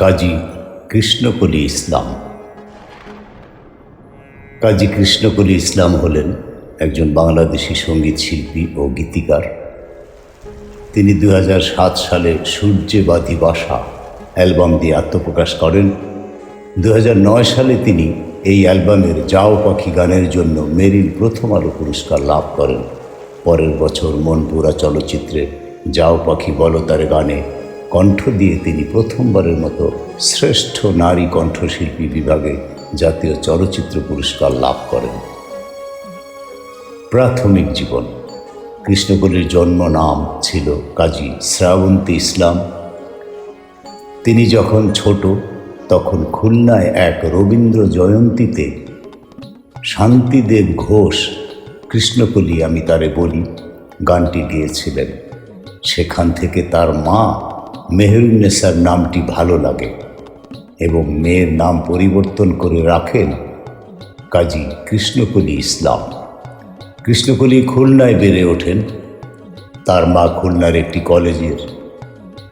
কাজী কৃষ্ণকলি ইসলাম। কাজী কৃষ্ণকলি ইসলাম হলেন একজন বাংলাদেশি সংগীত শিল্পী ও গীতিকার। তিনি দু হাজার সাত সালে সূর্যে বাতি বাসা অ্যালবাম দিয়ে আত্মপ্রকাশ করেন। দু হাজার নয় সালে তিনি এই অ্যালবামের যাও পাখি গানের জন্য মেরিল প্রথম আলো পুরস্কার লাভ করেন। পরের বছর মনপুরা চলচ্চিত্রে যাও পাখি বলতারে গানে কণ্ঠ দিয়ে তিনি প্রথমবারের মতো শ্রেষ্ঠ নারী কণ্ঠশিল্পী বিভাগে জাতীয় চলচ্চিত্র পুরস্কার লাভ করেন। প্রাথমিক জীবন কৃষ্ণকলির জন্ম নাম ছিল কাজী শ্রাবন্তী ইসলাম। তিনি যখন ছোট, তখন খুলনায় এক রবীন্দ্র জয়ন্তীতে শান্তিদেব ঘোষ, কৃষ্ণকলি আমি তারে বলি, গানটি গেয়েছিলেন। সেখান থেকে তার মা মেহরুন্নেসার নামটি ভালো লাগে। এবং মেয়ের নাম পরিবর্তন করে রাখেন কাজী কৃষ্ণকলি ইসলাম। কৃষ্ণকলি খুলনায় বেড়ে ওঠেন। তার মা খুলনার একটি কলেজের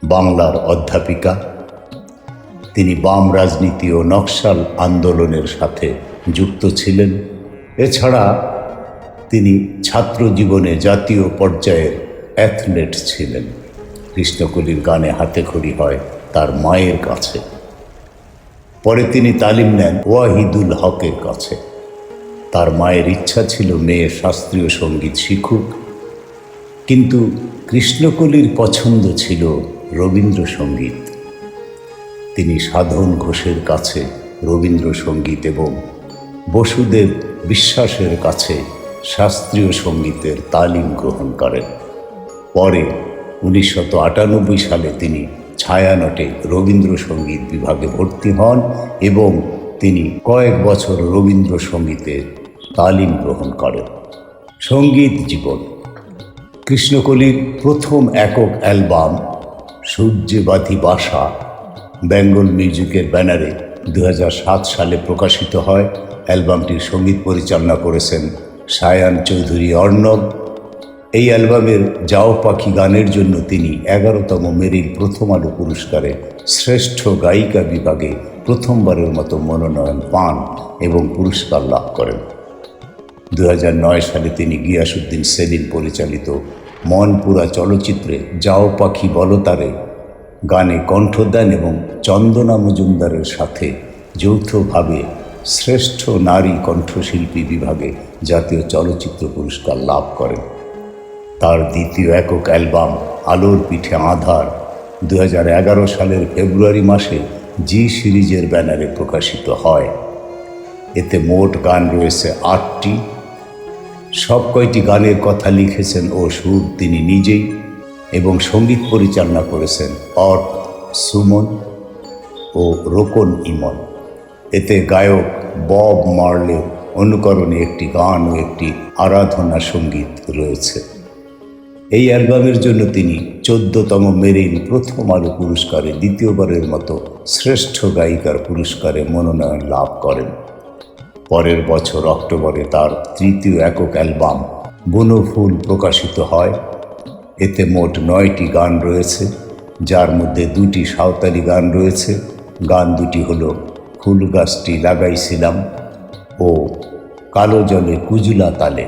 বাংলার অধ্যাপিকা। তিনি বাম রাজনীতি ও নকশাল আন্দোলনের সাথে যুক্ত ছিলেন। এছাড়া তিনি ছাত্র জীবনে জাতীয় পর্যায়ের অ্যাথলেট ছিলেন। কৃষ্ণকলির গানে হাতে খড়ি হয় তার মায়ের কাছে। পরে তিনি তালিম নেন ওয়াহিদুল হকের কাছে। তার মায়ের ইচ্ছা ছিল মেয়ে শাস্ত্রীয় সংগীত শিখুক, কিন্তু কৃষ্ণকলির পছন্দ ছিল রবীন্দ্রসঙ্গীত। তিনি সাধন ঘোষের কাছে রবীন্দ্রসঙ্গীত এবং বসুদেব বিশ্বাসের কাছে শাস্ত্রীয় সঙ্গীতের তালিম গ্রহণ করেন। পরে আটানব্বই সালে তিনি ছায়ানটে রবীন্দ্রসঙ্গীত বিভাগে ভর্তি হন এবং তিনি কয়েক বছর রবীন্দ্রসঙ্গীতের তালিম গ্রহণ করেন। সংগীত জীবন। কৃষ্ণকলির প্রথম একক অ্যালবাম সূর্যে বাতি বাসা বেঙ্গল মিউজিকের ব্যানারে দু হাজার সাত সালে প্রকাশিত হয়। অ্যালবামটির সংগীত পরিচালনা করেছেন সায়ান চৌধুরী অর্ণব। এই অ্যালবামের যাও পাখি গানের জন্য তিনি এগারোতম মেরিল প্রথম আলো পুরস্কারে শ্রেষ্ঠ গায়িকা বিভাগে প্রথমবারের মতো মনোনয়ন পান এবং পুরস্কার লাভ করেন। দু হাজার নয় সালে তিনি গিয়াসুদ্দিন সেলিম পরিচালিত মনপুরা চলচ্চিত্রে যাও পাখি বলতারে গানে কণ্ঠ দেন এবং চন্দনা মজুমদারের সাথে যৌথভাবে শ্রেষ্ঠ নারী কণ্ঠশিল্পী বিভাগে জাতীয় চলচ্চিত্র পুরস্কার লাভ করেন। তার দ্বিতীয় একক অ্যালবাম আলোর পিঠে আধার দু হাজার এগারো সালের ফেব্রুয়ারি মাসে জি সিরিজের ব্যানারে প্রকাশিত হয়। এতে মোট গান রয়েছে আটটি। সব কয়টি গানের কথা লিখেছেন ও সুর তিনি নিজেই এবং সংগীত পরিচালনা করেছেন অর্ক, সুমন ও রোকন ইমন। এতে গায়ক বব মার্লে অনুকরণে একটি গান ও একটি আরাধনা সংগীত রয়েছে। এই অ্যালবামের জন্য তিনি চোদ্দতম মেরিন প্রথম আলো পুরস্কারে দ্বিতীয়বারের মতো শ্রেষ্ঠ গায়িকার পুরস্কারে মনোনয়ন লাভ করেন। পরের বছর অক্টোবরে তার তৃতীয় একক অ্যালবাম বনফুল প্রকাশিত হয়। এতে মোট নয়টি গান রয়েছে, যার মধ্যে দুটি সাঁওতালি গান রয়েছে। গান দুটি হল ফুল গাছটি লাগাইছিলাম ও কালো জলে কুজুলা তালে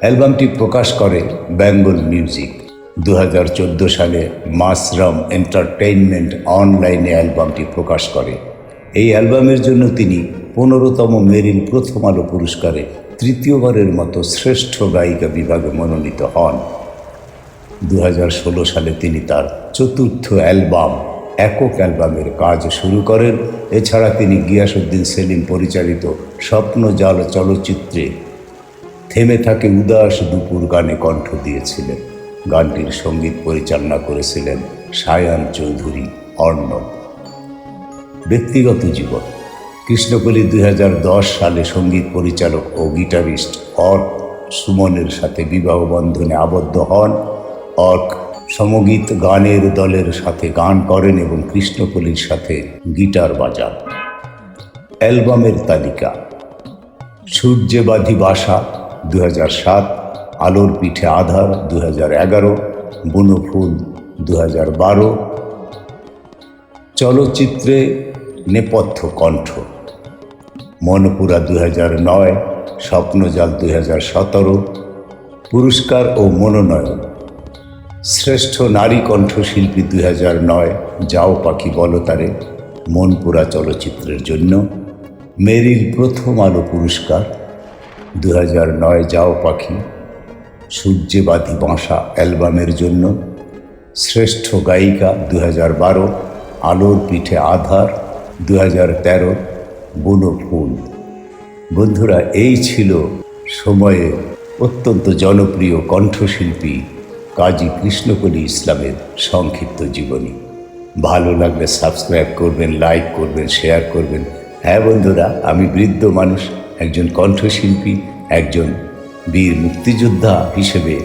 অ্যালবামটি প্রকাশ করে বেঙ্গল মিউজিক। দু হাজার চোদ্দ সালে মাসরাম এন্টারটেইনমেন্ট অনলাইনে অ্যালবামটি প্রকাশ করে। এই অ্যালবামের জন্য তিনি পনেরোতম মেরিল প্রথম আলো পুরস্কারে তৃতীয়বারের মতো শ্রেষ্ঠ গায়িকা বিভাগে মনোনীত হন। দু হাজার ষোলো সালে তিনি তার চতুর্থ অ্যালবাম, একক অ্যালবামের কাজ শুরু করেন। এছাড়া তিনি গিয়াসুদ্দিন সেলিম পরিচালিত স্বপ্নজাল চলচ্চিত্রে থেমে থাকে উদাস দুপুর গানে কণ্ঠ দিয়েছিলেন। গানটির সংগীত পরিচালনা করেছিলেন সায়ান চৌধুরী, অর্ণব। ব্যক্তিগত জীবন। কৃষ্ণকলি দুই দশ সালে সংগীত পরিচালক ও গিটারিস্ট অর্ক সুমনের সাথে বিবাহ বন্ধনে আবদ্ধ হন। অর্ক সমগীত গানের দলের সাথে গান করেন এবং কৃষ্ণকলির সাথে গিটার বাজান। অ্যালবামের তালিকা। সূর্যবাধি বাসা দু সাত, আলোর পিঠে আধার দু হাজার এগারো, বুনো ফুল দু বারো। চলচ্চিত্রে নেপথ্য কণ্ঠ। মনপুরা দু নয়, স্বপ্নজাল দু সতেরো। পুরস্কার ও মনোনয়ন। শ্রেষ্ঠ নারী কণ্ঠশিল্পী দুই হাজার নয়, যাও পাখি বলতারে মনপুরা চলচ্চিত্রের জন্য। মেরিল প্রথম আলো পুরস্কার। দু নয় যাও পাখি। সূর্যবাদী বাঁশা অ্যালবামের জন্য। শ্রেষ্ঠ গায়িকা দু হাজার বারো, আলোর পিঠে আধার দু হাজার তেরো, বুনো ফুল। বন্ধুরা, এই ছিল সময়ে অত্যন্ত জনপ্রিয় কণ্ঠশিল্পী কাজী কৃষ্ণকলি ইসলামের সংক্ষিপ্ত জীবনী। ভালো লাগলে সাবস্ক্রাইব করবেন, লাইক করবেন, শেয়ার করবেন। হ্যাঁ বন্ধুরা, আমি বৃদ্ধ মানুষ একজন কণ্ঠশিল্পী, একজন বীর মুক্তিযোদ্ধা হিসেবে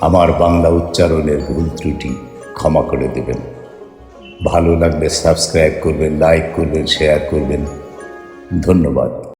আমার বাংলা উচ্চারণের ভুল ত্রুটি ক্ষমা করে দেবেন। ভালো লাগলে সাবস্ক্রাইব করবেন, লাইক করবেন, শেয়ার করবেন। ধন্যবাদ।